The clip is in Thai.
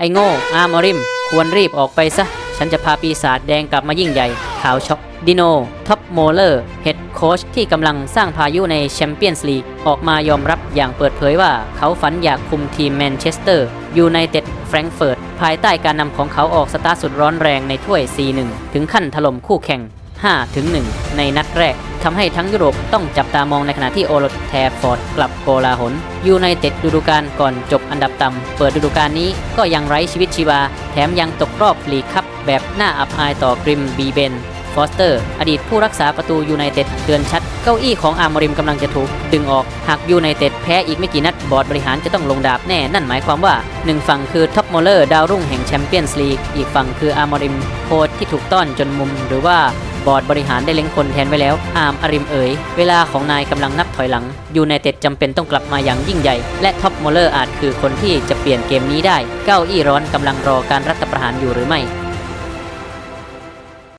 ไอโง่อาร์มอริม ควรรีบออกไปซะ ฉันจะพาปีศาจแดงกลับมายิ่งใหญ่ ข่าวช็อกดิโน ท็อปโมเลอร์เฮดโค้ชที่กำลังสร้างพายุในแชมเปี้ยนส์ลีก ออกมายอมรับอย่างเปิดเผยว่าเขาฝันอยากคุมทีมแมนเชสเตอร์ยูไนเต็ดแฟรงก์เฟิร์ตภายใต้การนำของเขาออกสตาร์สุดร้อนแรงในถ้วย4-1ถึงขั้นถล่มคู่แข่ง5ถึง1ในนัดแรก ทำให้ทั้งยุโรปต้องจับตามองในขณะที่โอรสแทฟอร์ดกลับโกลาหลยูไนเต็ดฤดูกาลก่อนจบอันดับต่ำเปิดฤดูกาลนี้ก็ยังไร้ชีวิตชีวา แถมยังตกรอบลีกคัพแบบน่าอับอายต่อกริมบีเบนฟอสเตอร์ อดีตผู้รักษาประตูยูไนเต็ดเตือนชัด เก้าอี้ของอาร์มอริมกำลังจะถูก ดึงออก หากยูไนเต็ดแพ้อีกไม่กี่นัด บอร์ดบริหารจะต้องลงดาบแน่ นั่นหมายความว่า หนึ่งฝั่งคือท็อปโมเลอร์ดาวรุ่งแห่งแชมเปี้ยนส์ลีก อีกฝั่งคืออาร์มอริมโค้ชที่ถูกต้อนจนมุมหรือว่า บอร์ดบริหารได้เล็งคนแทนไว้แล้ว อาร์มอาริมเอ๋ย เวลาของนายกำลังนับถอยหลัง ยูไนเต็ดจำเป็นต้องกลับมาอย่างยิ่งใหญ่ และท็อปมอลเลอร์อาจคือคนที่จะเปลี่ยนเกมนี้ได้ เก้าอี้ร้อนกำลังรอการรัฐประหารอยู่หรือไม่